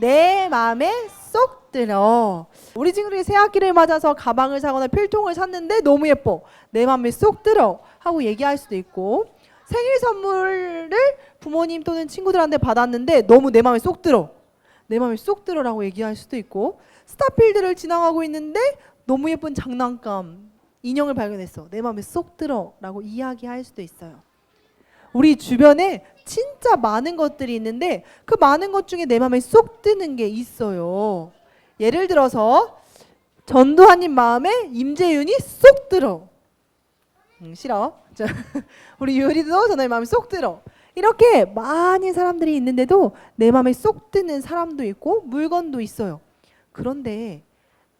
내 마음에 쏙 들어. 우리 친구들이 새 학기를 맞아서 가방을 사거나 필통을 샀는데 너무 예뻐. 내 마음에 쏙 들어. 하고 얘기할 수도 있고 생일 선물을 부모님 또는 친구들한테 받았는데 너무 내 마음에 쏙 들어. 내 마음에 쏙 들어라고 얘기할 수도 있고 스타필드를 지나가고 있는데 너무 예쁜 장난감 인형을 발견했어. 내 마음에 쏙 들어라고 이야기할 수도 있어요. 우리 주변에 진짜 많은 것들이 있는데 그 많은 것 중에 내 마음에 쏙 드는 게 있어요. 예를 들어서 전도하님 마음에 임재윤이 쏙 들어. 음, 싫어. 자, 우리 유리도 전도하님 마음에 쏙 들어. 이렇게 많은 사람들이 있는데도 내 마음에 쏙 드는 사람도 있고 물건도 있어요. 그런데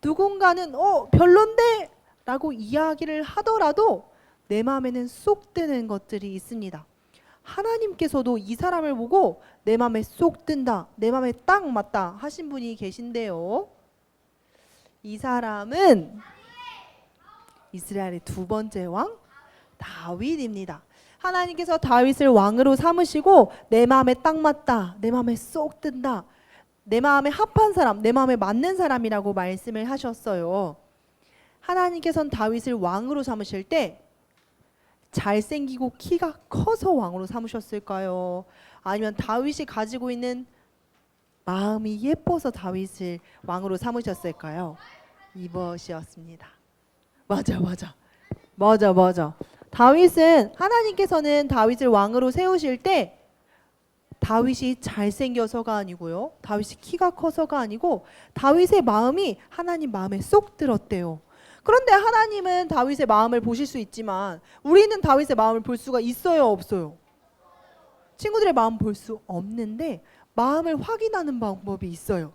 누군가는 어 별론데 라고 이야기를 하더라도 내 마음에는 쏙 드는 것들이 있습니다. 하나님께서도 이 사람을 보고 내 마음에 쏙 든다, 내 마음에 딱 맞다 하신 분이 계신데요. 이 사람은 이스라엘의 두 번째 왕 다윗입니다. 하나님께서 다윗을 왕으로 삼으시고 내 마음에 딱 맞다, 내 마음에 쏙 든다, 내 마음에 합한 사람, 내 마음에 맞는 사람이라고 말씀을 하셨어요. 하나님께서는 다윗을 왕으로 삼으실 때 잘생기고 키가 커서 왕으로 삼으셨을까요? 아니면 다윗이 가지고 있는 마음이 예뻐서 다윗을 왕으로 삼으셨을까요? 이것이었습니다. 맞아, 맞아, 맞아, 맞아. 다윗은 하나님께서는 다윗을 왕으로 세우실 때 다윗이 잘생겨서가 아니고요. 다윗이 키가 커서가 아니고 다윗의 마음이 하나님 마음에 쏙 들었대요. 그런데 하나님은 다윗의 마음을 보실 수 있지만 우리는 다윗의 마음을 볼 수가 있어요, 없어요? 친구들의 마음 볼 수 없는데 마음을 확인하는 방법이 있어요.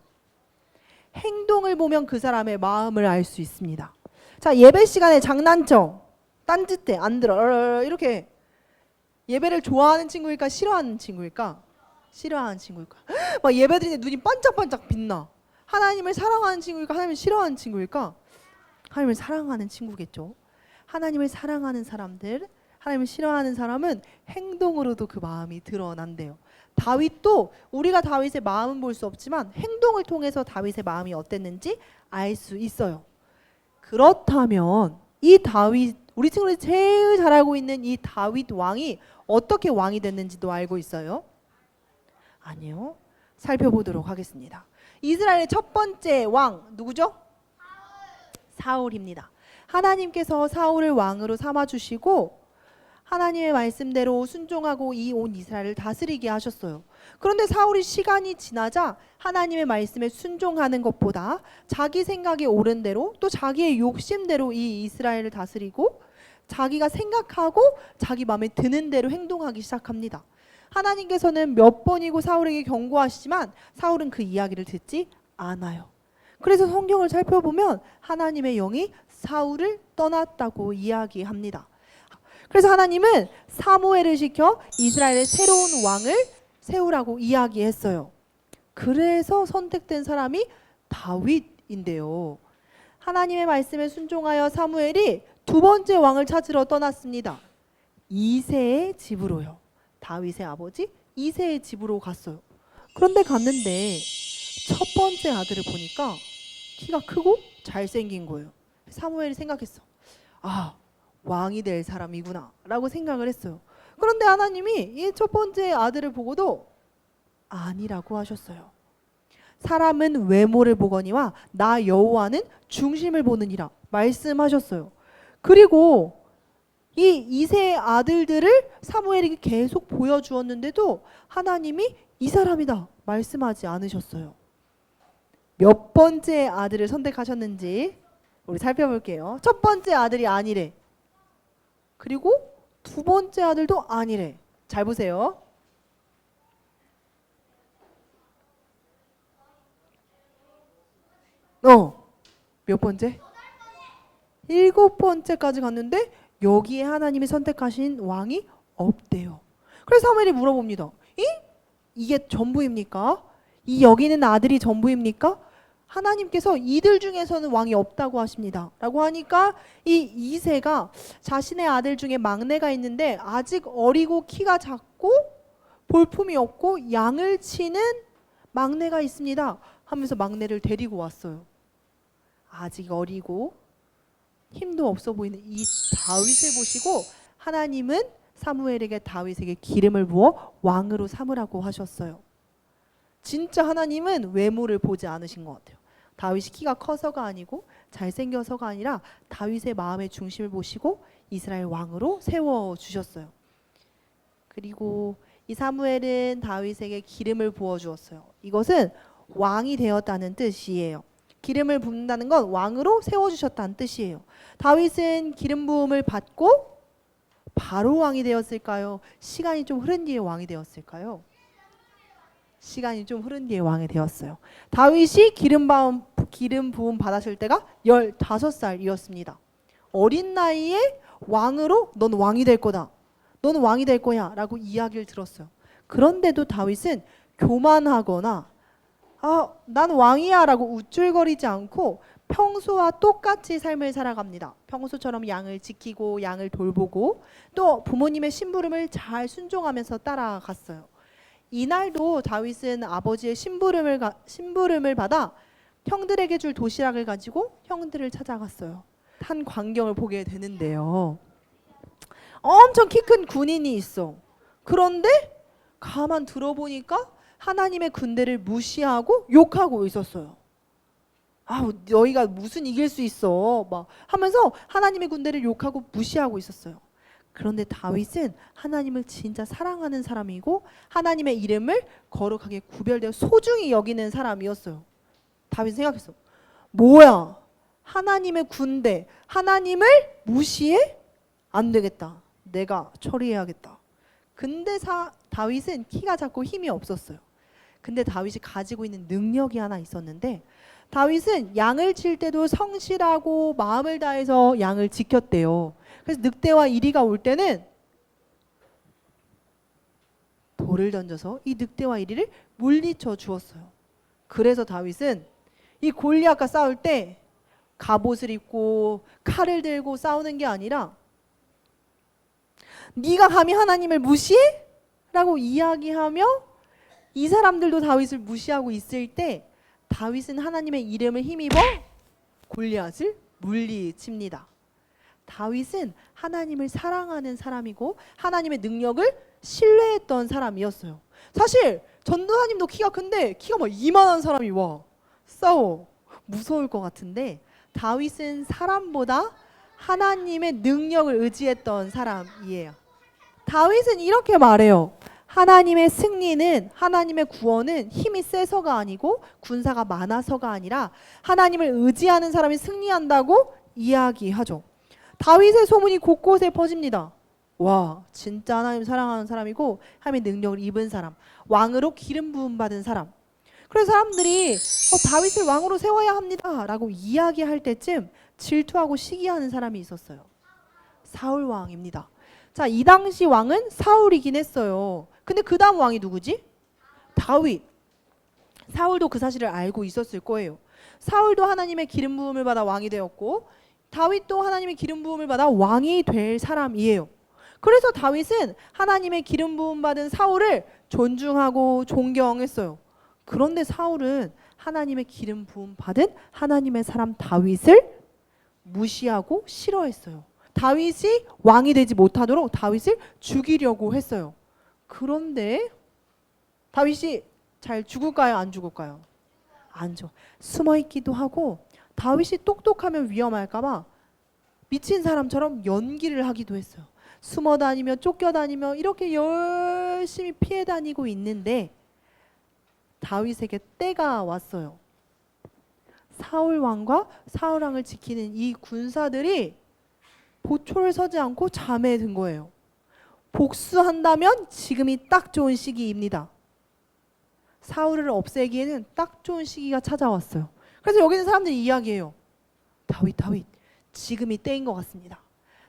행동을 보면 그 사람의 마음을 알 수 있습니다. 자, 예배 시간에 장난쳐. 딴짓해. 안 들어. 어르르 이렇게 예배를 좋아하는 친구일까 싫어하는 친구일까? 싫어하는 친구일까? 막 예배 드리는데 눈이 반짝반짝 빛나. 하나님을 사랑하는 친구일까? 하나님을 싫어하는 친구일까? 하나님을 사랑하는 친구겠죠. 하나님을 사랑하는 사람들, 하나님을 싫어하는 사람은 행동으로도 그 마음이 드러난대요. 다윗도 우리가 다윗의 마음은 볼 수 없지만 행동을 통해서 다윗의 마음이 어땠는지 알 수 있어요. 그렇다면 이 다윗 우리 친구들이 제일 잘 알고 있는 이 다윗 왕이 어떻게 왕이 됐는지도 알고 있어요? 아니요. 살펴보도록 하겠습니다. 이스라엘의 첫 번째 왕 누구죠? 사울입니다. 하나님께서 사울을 왕으로 삼아 주시고 하나님의 말씀대로 순종하고 이 온 이스라엘을 다스리게 하셨어요. 그런데 사울이 시간이 지나자 하나님의 말씀에 순종하는 것보다 자기 생각에 옳은 대로 또 자기의 욕심대로 이 이스라엘을 다스리고 자기가 생각하고 자기 마음에 드는 대로 행동하기 시작합니다. 하나님께서는 몇 번이고 사울에게 경고하시지만 사울은 그 이야기를 듣지 않아요. 그래서 성경을 살펴보면 하나님의 영이 사울을 떠났다고 이야기합니다. 그래서 하나님은 사무엘을 시켜 이스라엘의 새로운 왕을 세우라고 이야기했어요. 그래서 선택된 사람이 다윗인데요. 하나님의 말씀에 순종하여 사무엘이 두 번째 왕을 찾으러 떠났습니다. 이세의 집으로요. 다윗의 아버지 이세의 집으로 갔어요. 그런데 갔는데 첫 번째 아들을 보니까 키가 크고 잘생긴 거예요. 사무엘이 생각했어. 아, 왕이 될 사람이구나 라고 생각을 했어요. 그런데 하나님이 이 첫 번째 아들을 보고도 아니라고 하셨어요. 사람은 외모를 보거니와 나 여호와는 중심을 보느니라 말씀하셨어요. 그리고 이 이세의 아들들을 사무엘에게 계속 보여주었는데도 하나님이 이 사람이다 말씀하지 않으셨어요. 몇 번째 아들을 선택하셨는지 우리 살펴볼게요. 첫 번째 아들이 아니래. 그리고 두 번째 아들도 아니래. 잘 보세요. 어, 몇 번째? 일곱 번째까지 갔는데 여기에 하나님이 선택하신 왕이 없대요. 그래서 사무엘이 물어봅니다. 이? 이게 전부입니까? 이 여기는 아들이 전부입니까? 하나님께서 이들 중에서는 왕이 없다고 하십니다. 라고 하니까 이 이세가 자신의 아들 중에 막내가 있는데 아직 어리고 키가 작고 볼품이 없고 양을 치는 막내가 있습니다. 하면서 막내를 데리고 왔어요. 아직 어리고 힘도 없어 보이는 이 다윗을 보시고 하나님은 사무엘에게 다윗에게 기름을 부어 왕으로 삼으라고 하셨어요. 진짜 하나님은 외모를 보지 않으신 것 같아요. 다윗이 키가 커서가 아니고 잘생겨서가 아니라 다윗의 마음의 중심을 보시고 이스라엘 왕으로 세워 주셨어요. 그리고 이 사무엘은 다윗에게 기름을 부어 주었어요. 이것은 왕이 되었다는 뜻이에요. 기름을 붓는다는 건 왕으로 세워 주셨다는 뜻이에요. 다윗은 기름 부음을 받고 바로 왕이 되었을까요? 시간이 좀 흐른 뒤에 왕이 되었을까요? 시간이 좀 흐른 뒤에 왕이 되었어요. 다윗이 기름 부음 기름 부음 받았을 때가 15살이었습니다. 어린 나이에 왕으로 넌 왕이 될 거다. 너는 왕이 될 거야 라고 이야기를 들었어요. 그런데도 다윗은 교만하거나 아, 난 왕이야라고 우쭐거리지 않고 평소와 똑같이 삶을 살아갑니다. 평소처럼 양을 지키고 양을 돌보고 또 부모님의 심부름을 잘 순종하면서 따라갔어요. 이날도 다윗은 아버지의 심부름을 가, 심부름을 받아 형들에게 줄 도시락을 가지고 형들을 찾아갔어요. 한 광경을 보게 되는데요. 엄청 키 큰 군인이 있어. 그런데 가만 들어보니까 하나님의 군대를 무시하고 욕하고 있었어요. 아, 너희가 무슨 이길 수 있어? 막 하면서 하나님의 군대를 욕하고 무시하고 있었어요. 그런데 다윗은 하나님을 진짜 사랑하는 사람이고 하나님의 이름을 거룩하게 구별되어 소중히 여기는 사람이었어요. 다윗 생각했어. 뭐야? 하나님의 군대, 하나님을 무시해? 안 되겠다. 내가 처리해야겠다. 근데 사, 다윗은 키가 작고 힘이 없었어요. 근데 다윗이 가지고 있는 능력이 하나 있었는데 다윗은 양을 칠 때도 성실하고 마음을 다해서 양을 지켰대요. 그래서 늑대와 이리가 올 때는 돌을 던져서 이 늑대와 이리를 물리쳐 주었어요. 그래서 다윗은 이 골리앗과 싸울 때 갑옷을 입고 칼을 들고 싸우는 게 아니라 네가 감히 하나님을 무시해? 라고 이야기하며 이 사람들도 다윗을 무시하고 있을 때 다윗은 하나님의 이름을 힘입어 골리앗을 물리칩니다. 다윗은 하나님을 사랑하는 사람이고 하나님의 능력을 신뢰했던 사람이었어요. 사실 전도사님도 키가 큰데 키가 막 이만한 사람이 와 싸워 무서울 것 같은데 다윗은 사람보다 하나님의 능력을 의지했던 사람이에요. 다윗은 이렇게 말해요. 하나님의 승리는 하나님의 구원은 힘이 세서가 아니고 군사가 많아서가 아니라 하나님을 의지하는 사람이 승리한다고 이야기하죠. 다윗의 소문이 곳곳에 퍼집니다. 와, 진짜 하나님 사랑하는 사람이고 하나님의 능력을 입은 사람, 왕으로 기름 부음 받은 사람. 그래서 사람들이 어, 다윗을 왕으로 세워야 합니다라고 이야기할 때쯤 질투하고 시기하는 사람이 있었어요. 사울 왕입니다. 자, 이 당시 왕은 사울이긴 했어요. 근데 그 다음 왕이 누구지? 다윗. 사울도 그 사실을 알고 있었을 거예요. 사울도 하나님의 기름 부음을 받아 왕이 되었고 다윗도 하나님의 기름 부음을 받아 왕이 될 사람이에요. 그래서 다윗은 하나님의 기름 부음 받은 사울을 존중하고 존경했어요. 그런데 사울은 하나님의 기름 부음 받은 하나님의 사람 다윗을 무시하고 싫어했어요. 다윗이 왕이 되지 못하도록 다윗을 죽이려고 했어요. 그런데 다윗이 잘 죽을까요? 안 죽을까요? 안 죽어. 숨어 있기도 하고 다윗이 똑똑하면 위험할까봐 미친 사람처럼 연기를 하기도 했어요. 숨어 다니며 쫓겨 다니며 이렇게 열심히 피해 다니고 있는데 다윗에게 때가 왔어요. 사울 왕과 사울 왕을 지키는 이 군사들이 보초를 서지 않고 잠에 든 거예요. 복수한다면 지금이 딱 좋은 시기입니다. 사울을 없애기에는 딱 좋은 시기가 찾아왔어요. 그래서 여기 있는 사람들이 이야기해요. 다윗, 다윗, 지금이 때인 것 같습니다.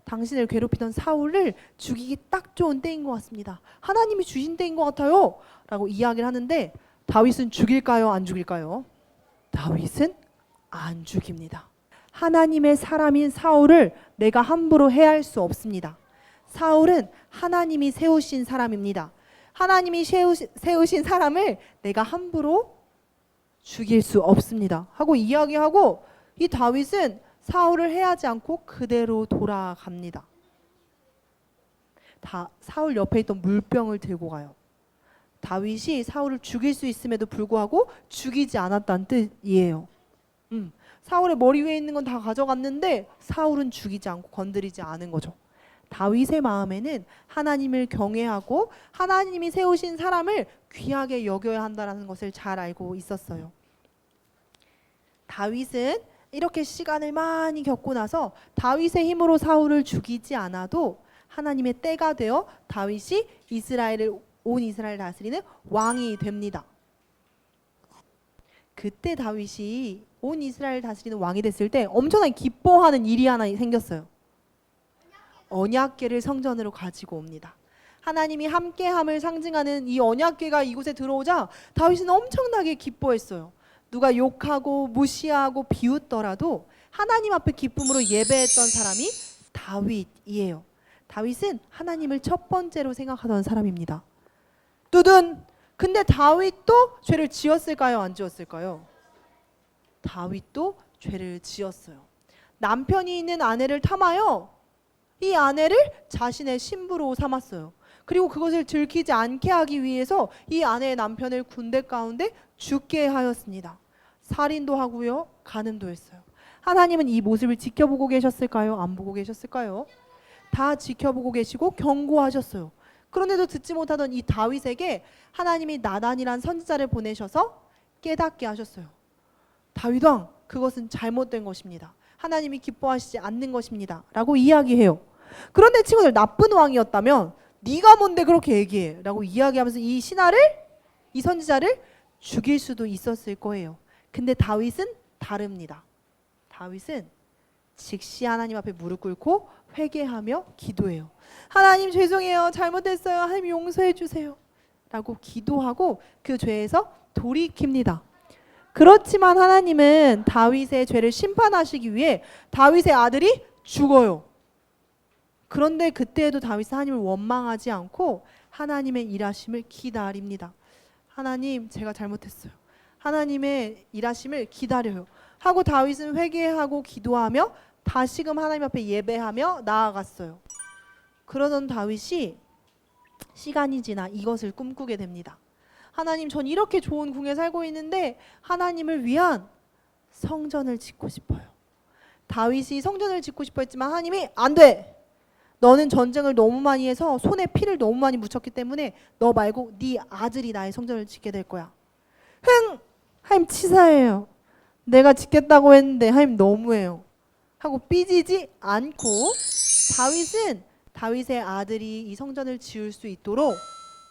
당신을 괴롭히던 사울을 죽이기 딱 좋은 때인 것 같습니다. 하나님이 주신 때인 것 같아요. 라고 이야기를 하는데 다윗은 죽일까요? 안 죽일까요? 다윗은 안 죽입니다. 하나님의 사람인 사울을 내가 함부로 해할 수 없습니다. 사울은 하나님이 세우신 사람입니다. 하나님이 세우신 사람을 내가 함부로 죽일 수 없습니다. 하고 이야기하고 이 다윗은 사울을 해하지 않고 그대로 돌아갑니다. 다 사울 옆에 있던 물병을 들고 가요. 다윗이 사울을 죽일 수 있음에도 불구하고 죽이지 않았다는 뜻이에요. 음, 사울의 머리 위에 있는 건 다 가져갔는데 사울은 죽이지 않고 건드리지 않은 거죠. 다윗의 마음에는 하나님을 경외하고 하나님이 세우신 사람을 귀하게 여겨야 한다는 것을 잘 알고 있었어요. 다윗은 이렇게 시간을 많이 겪고 나서 다윗의 힘으로 사울을 죽이지 않아도 하나님의 때가 되어 다윗이 이스라엘을 온 이스라엘 다스리는 왕이 됩니다. 그때 다윗이 온 이스라엘 다스리는 왕이 됐을 때 엄청나게 기뻐하는 일이 하나 생겼어요. 언약궤를 성전으로 가지고 옵니다. 하나님이 함께함을 상징하는 이 언약궤가 이곳에 들어오자 다윗은 엄청나게 기뻐했어요. 누가 욕하고 무시하고 비웃더라도 하나님 앞에 기쁨으로 예배했던 사람이 다윗이에요. 다윗은 하나님을 첫 번째로 생각하던 사람입니다. 뚜둔. 근데 다윗도 죄를 지었을까요? 안 지었을까요? 다윗도 죄를 지었어요. 남편이 있는 아내를 탐하여 이 아내를 자신의 신부로 삼았어요. 그리고 그것을 들키지 않게 하기 위해서 이 아내의 남편을 군대 가운데 죽게 하였습니다. 살인도 하고요, 간음도 했어요. 하나님은 이 모습을 지켜보고 계셨을까요? 안 보고 계셨을까요? 다 지켜보고 계시고 경고하셨어요. 그런데도 듣지 못하던 이 다윗에게 하나님이 나단이란 선지자를 보내셔서 깨닫게 하셨어요. 다윗 왕, 그것은 잘못된 것입니다. 하나님이 기뻐하시지 않는 것입니다. 라고 이야기해요. 그런데 친구들 나쁜 왕이었다면 네가 뭔데 그렇게 얘기해? 라고 이야기하면서 이 신하를 이 선지자를 죽일 수도 있었을 거예요. 근데 다윗은 다릅니다. 다윗은 즉시 하나님 앞에 무릎 꿇고 회개하며 기도해요. 하나님 죄송해요. 잘못했어요. 하나님 용서해 주세요. 라고 기도하고 그 죄에서 돌이킵니다. 그렇지만 하나님은 다윗의 죄를 심판하시기 위해 다윗의 아들이 죽어요. 그런데 그때에도 다윗은 하나님을 원망하지 않고 하나님의 일하심을 기다립니다. 하나님, 제가 잘못했어요. 하나님의 일하심을 기다려요. 하고 다윗은 회개하고 기도하며 다시금 하나님 앞에 예배하며 나아갔어요. 그러던 다윗이 시간이 지나 이것을 꿈꾸게 됩니다. 하나님, 전 이렇게 좋은 궁에 살고 있는데 하나님을 위한 성전을 짓고 싶어요. 다윗이 성전을 짓고 싶어 했지만 하나님이 안 돼. 너는 전쟁을 너무 많이 해서 손에 피를 너무 많이 묻혔기 때문에 너 말고 네 아들이 나의 성전을 짓게 될 거야. 흥! 하나님 치사해요. 내가 짓겠다고 했는데 하나님 너무해요. 하고 삐지지 않고 다윗은 다윗의 아들이 이 성전을 지을 수 있도록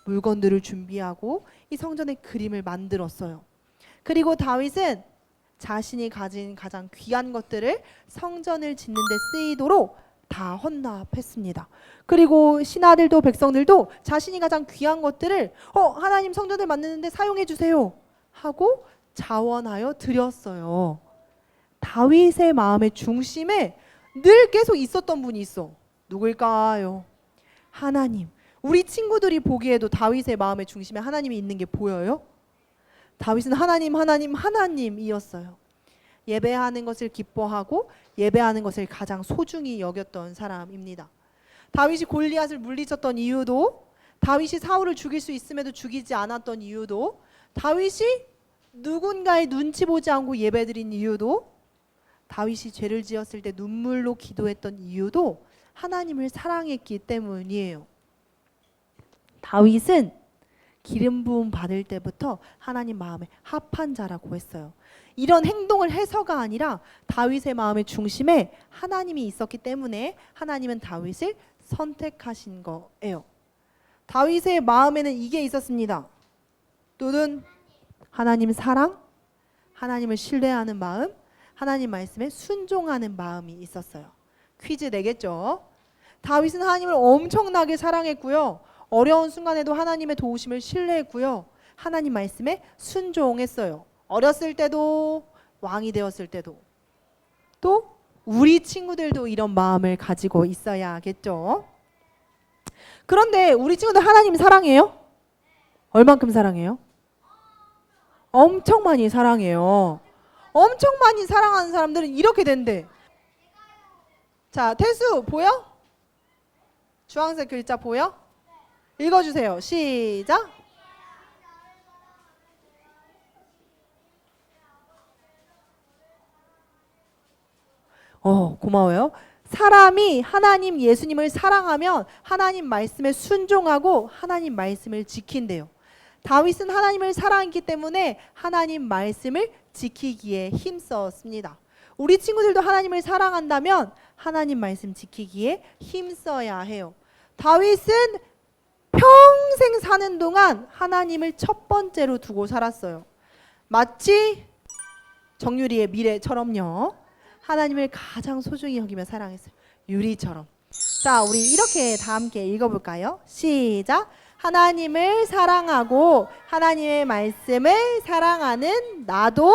물건들을 준비하고 이 성전의 그림을 만들었어요. 그리고 다윗은 자신이 가진 가장 귀한 것들을 성전을 짓는 데 쓰이도록 다 헌납했습니다. 그리고 신하들도 백성들도 자신이 가장 귀한 것들을 어 하나님 성전을 만드는데 사용해 주세요 하고 자원하여 드렸어요. 다윗의 마음의 중심에 늘 계속 있었던 분이 있어. 누굴까요? 하나님. 우리 친구들이 보기에도 다윗의 마음의 중심에 하나님이 있는 게 보여요? 다윗은 하나님, 하나님, 하나님이었어요. 예배하는 것을 기뻐하고 예배하는 것을 가장 소중히 여겼던 사람입니다. 다윗이 골리앗을 물리쳤던 이유도 다윗이 사울을 죽일 수 있음에도 죽이지 않았던 이유도 다윗이 누군가의 눈치 보지 않고 예배드린 이유도 다윗이 죄를 지었을 때 눈물로 기도했던 이유도 하나님을 사랑했기 때문이에요. 다윗은 기름 부음 받을 때부터 하나님 마음에 합한 자라고 했어요. 이런 행동을 해서가 아니라 다윗의 마음의 중심에 하나님이 있었기 때문에 하나님은 다윗을 선택하신 거예요. 다윗의 마음에는 이게 있었습니다. 또는 하나님 사랑, 하나님을 신뢰하는 마음, 하나님 말씀에 순종하는 마음이 있었어요. 퀴즈 내겠죠? 다윗은 하나님을 엄청나게 사랑했고요. 어려운 순간에도 하나님의 도우심을 신뢰했고요. 하나님 말씀에 순종했어요. 어렸을 때도 왕이 되었을 때도 또 우리 친구들도 이런 마음을 가지고 있어야겠죠. 그런데 우리 친구들 하나님 사랑해요? 얼만큼 사랑해요? 엄청 많이 사랑해요. 엄청 많이 사랑하는 사람들은 이렇게 된대. 자, 태수 보여? 주황색 글자 보여? 읽어주세요. 시작. 어, 고마워요. 사람이 하나님 예수님을 사랑하면 하나님 말씀에 순종하고 하나님 말씀을 지킨대요. 다윗은 하나님을 사랑했기 때문에 하나님 말씀을 지키기에 힘썼습니다. 우리 친구들도 하나님을 사랑한다면 하나님 말씀 지키기에 힘써야 해요. 다윗은 평생 사는 동안 하나님을 첫 번째로 두고 살았어요. 마치 정유리의 미래처럼요. 하나님을 가장 소중히 여기며 사랑했어요. 유리처럼. 자, 우리 이렇게 다 함께 읽어볼까요? 시작. 하나님을 사랑하고 하나님의 말씀을 사랑하는 나도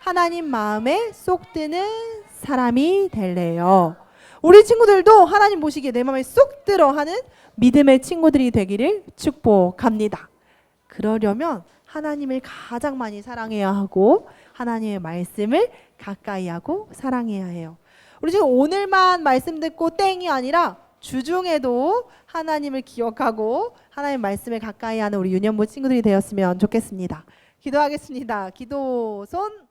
하나님 마음에 쏙 드는 사람이 될래요. 우리 친구들도 하나님 보시기에 내 마음에 쏙 들어 하는 믿음의 친구들이 되기를 축복합니다. 그러려면 하나님을 가장 많이 사랑해야 하고 하나님의 말씀을 가까이 하고 사랑해야 해요. 우리 지금 오늘만 말씀 듣고 땡이 아니라 주중에도 하나님을 기억하고 하나님 말씀을 가까이 하는 우리 유년부 친구들이 되었으면 좋겠습니다. 기도하겠습니다. 기도 손